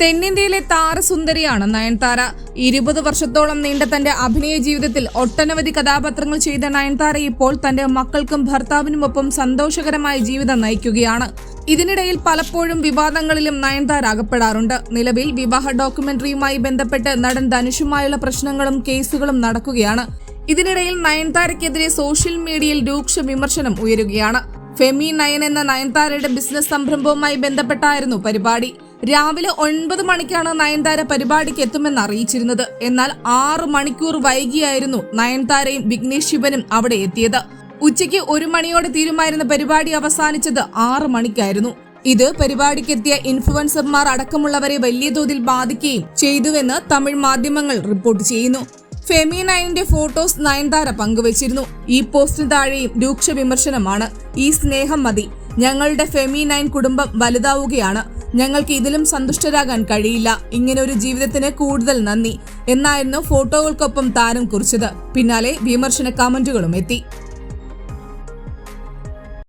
തെന്നിന്ത്യയിലെ താരസുന്ദരിയാണ് നയൻതാര. ഇരുപത് വർഷത്തോളം നീണ്ട തന്റെ അഭിനയ ജീവിതത്തിൽ ഒട്ടനവധി കഥാപാത്രങ്ങൾ ചെയ്ത നയൻതാര ഇപ്പോൾ തന്റെ മക്കൾക്കും ഭർത്താവിനുമൊപ്പം സന്തോഷകരമായ ജീവിതം നയിക്കുകയാണ്. ഇതിനിടയിൽ പലപ്പോഴും വിവാദങ്ങളിലും നയൻതാര അകപ്പെടാറുണ്ട് നിലവിൽ വിവാഹ ഡോക്യുമെന്ററിയുമായി ബന്ധപ്പെട്ട് നടൻ ധനുഷുമായുള്ള പ്രശ്നങ്ങളും കേസുകളും നടക്കുകയാണ്. ഇതിനിടയിൽ നയൻതാരയ്ക്കെതിരെ സോഷ്യൽ മീഡിയയിൽ രൂക്ഷ വിമർശനം ഉയരുകയാണ്. ഫെമി നയൻ എന്ന നയൻതാരയുടെ ബിസിനസ് സംരംഭവുമായി ബന്ധപ്പെട്ടായിരുന്നു പരിപാടി. രാവിലെ ഒൻപത് മണിക്കാണ് നയൻതാര പരിപാടിക്ക് എത്തുമെന്ന് അറിയിച്ചിരുന്നത്. എന്നാൽ ആറ് മണിക്കൂർ വൈകിയായിരുന്നു നയൻതാരയും വിഘ്നേഷ് ശിവനും അവിടെ എത്തിയത്. ഉച്ചയ്ക്ക് ഒരു മണിയോടെ തീരുമായിരുന്ന പരിപാടി അവസാനിച്ചത് ആറ് മണിക്കായിരുന്നു. ഇത് പരിപാടിക്കെത്തിയ ഇൻഫ്ലുവൻസർമാർ അടക്കമുള്ളവരെ വലിയ തോതിൽ ബാധിക്കുകയും ചെയ്തുവെന്ന് തമിഴ് മാധ്യമങ്ങൾ റിപ്പോർട്ട് ചെയ്യുന്നു. ഫെമി ഫോട്ടോസ് നയൻതാര പങ്കുവച്ചിരുന്നു. ഈ പോസ്റ്റിന് താഴെയും രൂക്ഷ വിമർശനമാണ്. ഈ സ്നേഹം മതി. ഞങ്ങളുടെ ഫെമി നയൻ കുടുംബം വലുതാവുകയാണ്. ഞങ്ങൾക്ക് ഇതിലും സന്തുഷ്ടരാകാൻ കഴിയില്ല. ഇങ്ങനെ ഒരു ജീവിതത്തിന് കൂടുതൽ നന്ദി. എന്നായിരുന്നു ഫോട്ടോകൾക്കൊപ്പം താരം കുറിച്ചത്. പിന്നാലെ വിമർശന കമന്റുകളും എത്തി.